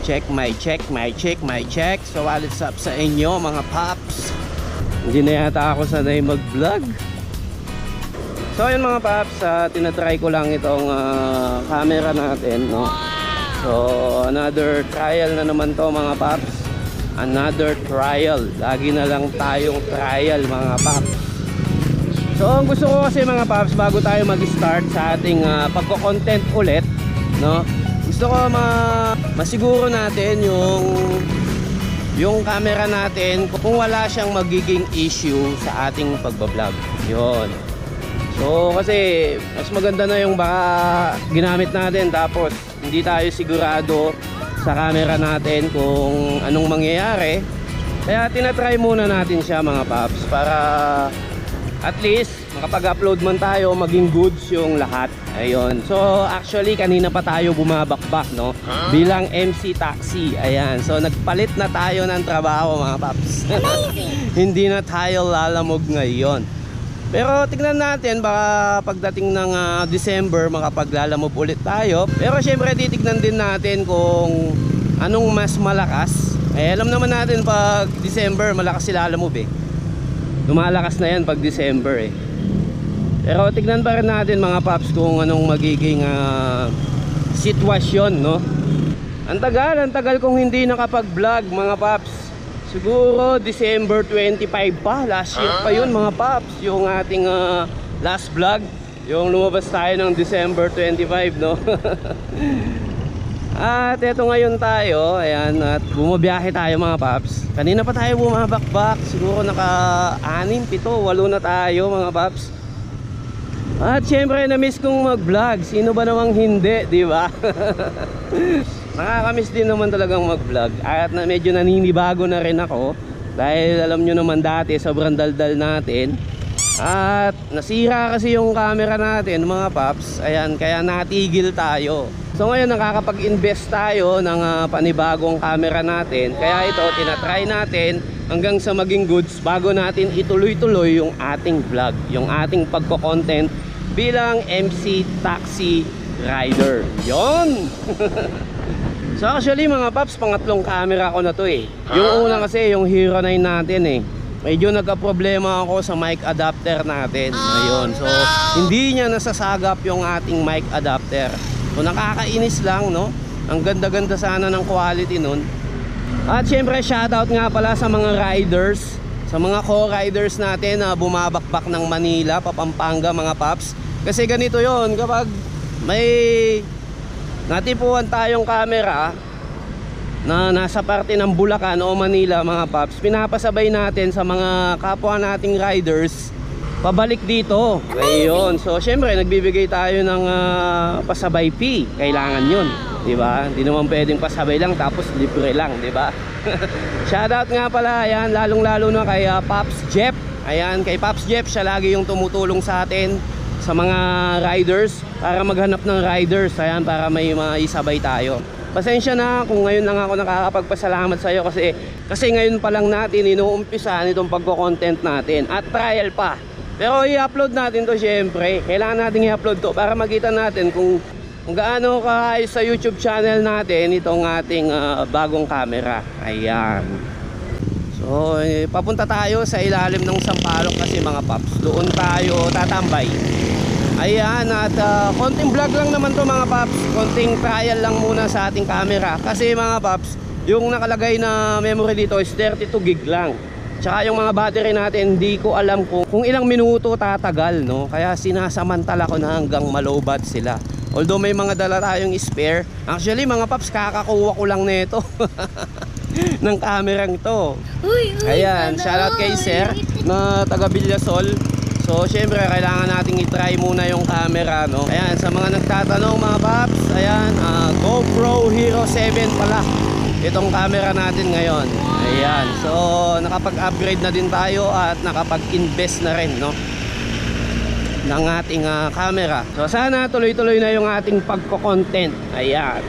Check my check, my check, my check. So what's up sa inyo mga paps? Hindi na yata ako sanay mag-vlog. So ayun mga paps, uh, tinatry ko lang itong ah, camera natin, no? So another trial na naman to mga paps. Another trial. Lagi na lang tayong trial mga paps. So ang gusto ko kasi mga paps bago tayo mag-start sa ating uh, pagko-content ulit, no? Gusto ko ma masiguro natin yung yung camera natin kung wala siyang magiging issue sa ating pagbablog. 'Yon. So kasi mas maganda na yung baka ginamit natin tapos hindi tayo sigurado sa camera natin kung anong mangyayari. Kaya tinatry muna natin siya mga paps para at least makapag-upload man tayo maging goods yung lahat. Ayun. So actually kanina pa tayo bumabakbak no bilang MC taxi. Ayan. So nagpalit na tayo ng trabaho mga paps. Hindi na tayo lalamog ngayon. Pero tignan natin baka pagdating ng ah, December makapaglalamove ulit tayo. Pero syempre titignan din natin kung anong mas malakas. Eh alam naman natin pag December malakas si lalamove eh. Lumalakas na yan pag December eh. Pero tignan pa rin natin mga paps kung anong magiging ah, sitwasyon no. Ang tagal, ang tagal kong hindi nakapag-vlog mga paps. Siguro December 25 pa, last year pa yun mga paps, yung ating ah, last vlog. Yung lumabas tayo ng December 25 no. At eto ngayon tayo, ayan, at bumabiyahe tayo mga paps. Kanina pa tayo bumabakbak, siguro naka 6, 7, 8 na tayo mga paps. At syempre na-miss kong mag-vlog. Sino ba namang hindi, di ba? Nakakamiss din naman talagang mag-vlog. At na medyo naninibago na rin ako dahil alam nyo naman dati sobrang daldal natin. At nasira kasi yung camera natin mga paps. Ayan, kaya natigil tayo. So ngayon nakakapag-invest tayo ng ah, panibagong camera natin. Kaya ito tinatry natin hanggang sa maging goods bago natin ituloy-tuloy yung ating vlog, yung ating pagko-content bilang MC Taxi Rider. Yon. so actually mga paps, pangatlong camera ko na to eh. Yung una kasi yung Hero 9 natin eh. Medyo nagka-problema ako sa mic adapter natin. Ayun. So hindi niya nasasagap yung ating mic adapter. So nakakainis lang no. Ang ganda-ganda sana ng quality nun. At syempre shoutout nga pala sa mga riders, sa mga co-riders natin na bumabakbak ng Manila, Papampanga mga paps. Kasi ganito yon kapag may natipuan tayong camera na nasa parte ng Bulacan o Manila mga paps, pinapasabay natin sa mga kapwa nating riders pabalik dito. Ayun. So, syempre, nagbibigay tayo ng ah, pasabay fee. Kailangan yun. Di ba? Hindi naman pwedeng pasabay lang tapos libre lang. Di ba? Shoutout nga pala. Ayan, lalong-lalo na kay ah, Pops Jeff. Ayan, kay Pops Jeff. Siya lagi yung tumutulong sa atin sa mga riders para maghanap ng riders. Ayan, para may maisabay tayo. Pasensya na kung ngayon lang ako nakakapagpasalamat sa iyo kasi kasi ngayon pa lang natin inuumpisa nitong pagko-content natin at trial pa. Pero i-upload natin to syempre. Kailangan natin i-upload to para makita natin kung, kung gaano kaayos sa YouTube channel natin itong ating ah, bagong camera. Ayan. So, eh, papunta tayo sa ilalim ng Sampalok kasi mga paps. Doon tayo tatambay. Ayan, at ah, konting vlog lang naman to mga paps. Konting trial lang muna sa ating camera. Kasi mga paps, yung nakalagay na memory dito is 32 gig lang. Tsaka yung mga battery natin, hindi ko alam kung, kung ilang minuto tatagal, no? Kaya sinasamantala ko na hanggang malobat sila. Although may mga dala tayong spare. Actually, mga paps, kakakuha ko lang nito. ng kamerang to. Uy, uy, Ayan, sana shoutout kay. Sir na taga Villasol. So, syempre, kailangan nating i-try muna yung camera, no? Ayan, sa mga nagtatanong, mga paps, ayan, ah, GoPro Hero 7 pala. Itong camera natin ngayon. Ayan, so, nakapag-upgrade na din tayo at nakapag-invest na rin, no? ng ating ah, camera. So sana tuloy-tuloy na yung ating pagko-content. Ayan.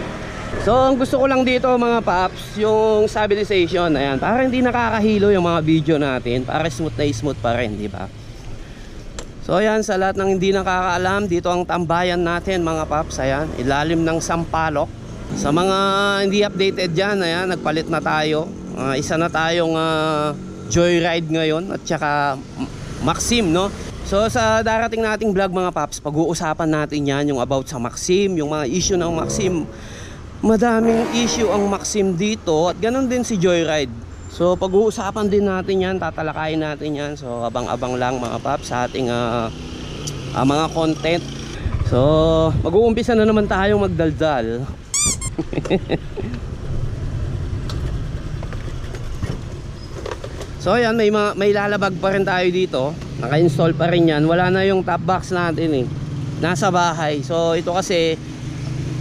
So ang gusto ko lang dito mga paps, yung stabilization, ayan, para hindi nakakahilo yung mga video natin, para smooth na smooth pa rin, di ba? So ayan, sa lahat ng hindi nakakaalam, dito ang tambayan natin mga paps, ayan, ilalim ng Sampalok. Sa mga hindi updated dyan, ayan, nagpalit na tayo. Ah, isa na tayong ah, joyride ngayon at saka Maxim, no? So sa darating nating vlog mga paps, pag-uusapan natin yan yung about sa Maxim, yung mga issue ng Maxim. Madaming issue ang Maxim dito at ganun din si Joyride. So pag-uusapan din natin yan, tatalakayin natin yan. So abang-abang lang mga paps sa ating ah, ah, mga content. So mag-uumpisa na naman tayong magdaldal. So ayan, may may lalabag pa rin tayo dito. Naka-install pa rin 'yan. Wala na yung top box natin eh. Nasa bahay. So ito kasi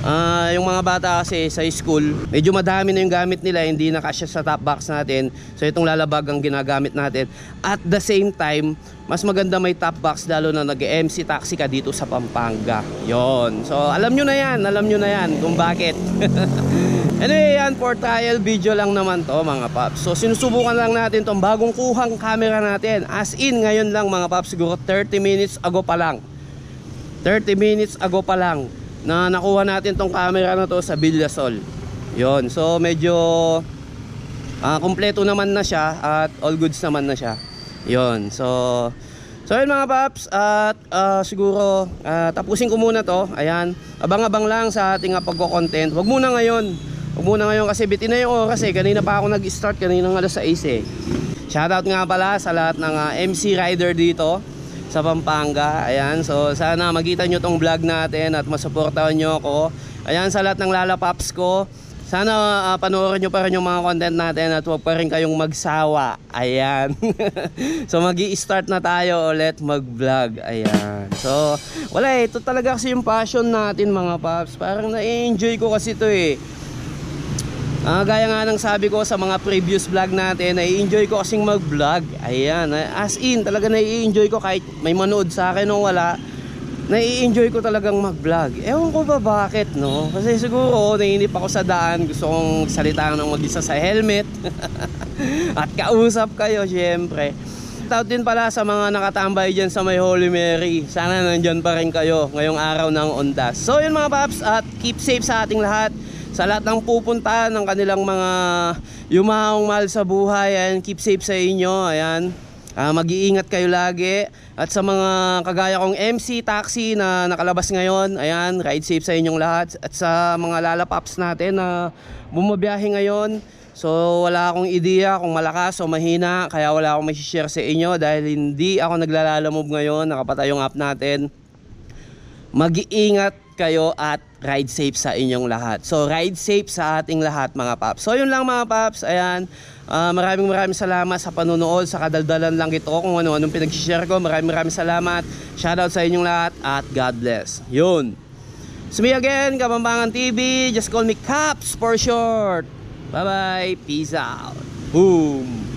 ah, yung mga bata kasi sa school, medyo madami na yung gamit nila, hindi na kasya sa top box natin. So itong lalabag ang ginagamit natin. At the same time, mas maganda may top box lalo na nag-MC taxi ka dito sa Pampanga. Yon. So alam nyo na yan, alam nyo na yan kung bakit. Anyway, yan for trial video lang naman to mga paps. So sinusubukan lang natin tong bagong kuhang camera natin. As in ngayon lang mga paps, siguro 30 minutes ago pa lang. 30 minutes ago pa lang na nakuha natin tong camera na to sa Villasol. Yon. So medyo ah, kompleto naman na siya at all goods naman na siya. Yon. So So yun mga paps at ah, siguro ah, tapusin ko muna to. Ayan, abang-abang lang sa ating uh, pagko-content. Huwag muna ngayon. Huwag muna ngayon kasi bitin na yung oras eh. Kanina pa ako nag-start, kanina ng alas 6 eh. Shoutout nga pala sa lahat ng ah, MC rider dito sa Pampanga. Ayan, so sana makita nyo tong vlog natin at masuportahan nyo ako. Ayan, sa lahat ng lalapaps ko. Sana ah, panoorin nyo pa rin yung mga content natin at huwag pa rin kayong magsawa. Ayan. so mag start na tayo ulit mag-vlog. Ayan. So, wala eh. Ito talaga kasi yung passion natin mga paps. Parang na-enjoy ko kasi ito eh. Ah, gaya nga ng sabi ko sa mga previous vlog natin, nai-enjoy ko kasing mag-vlog. Ayan, as in, talaga nai-enjoy ko kahit may manood sa akin o wala. Nai-enjoy ko talagang mag-vlog. Ewan ko ba bakit, no? Kasi siguro, naiinip ako sa daan. Gusto kong salita ng mag-isa sa helmet. At kausap kayo, syempre. Shout din pala sa mga nakatambay dyan sa may Holy Mary. Sana nandyan pa rin kayo ngayong araw ng Ondas. So yun mga paps, at keep safe sa ating lahat sa lahat ng pupunta ng kanilang mga yumaong mahal sa buhay ayan, keep safe sa inyo ayan. Ah, mag-iingat kayo lagi. At sa mga kagaya kong MC taxi na nakalabas ngayon ayan ride safe sa inyong lahat. At sa mga lalapaps natin na bumabiyahe ngayon so wala akong ideya kung malakas o mahina kaya wala akong share sa inyo dahil hindi ako naglalalamove ngayon. Nakapatay yung app natin. Mag-iingat kayo at ride safe sa inyong lahat. So, ride safe sa ating lahat mga paps. So, yun lang mga paps. Ayan. Ah, maraming maraming salamat sa panonood, sa kadaldalan lang ito kung ano-anong pinag-share ko. Maraming maraming salamat. Shoutout sa inyong lahat at God bless. Yun. So, me again, Kabambangan TV. Just call me Caps for short. Bye-bye. Peace out. Boom.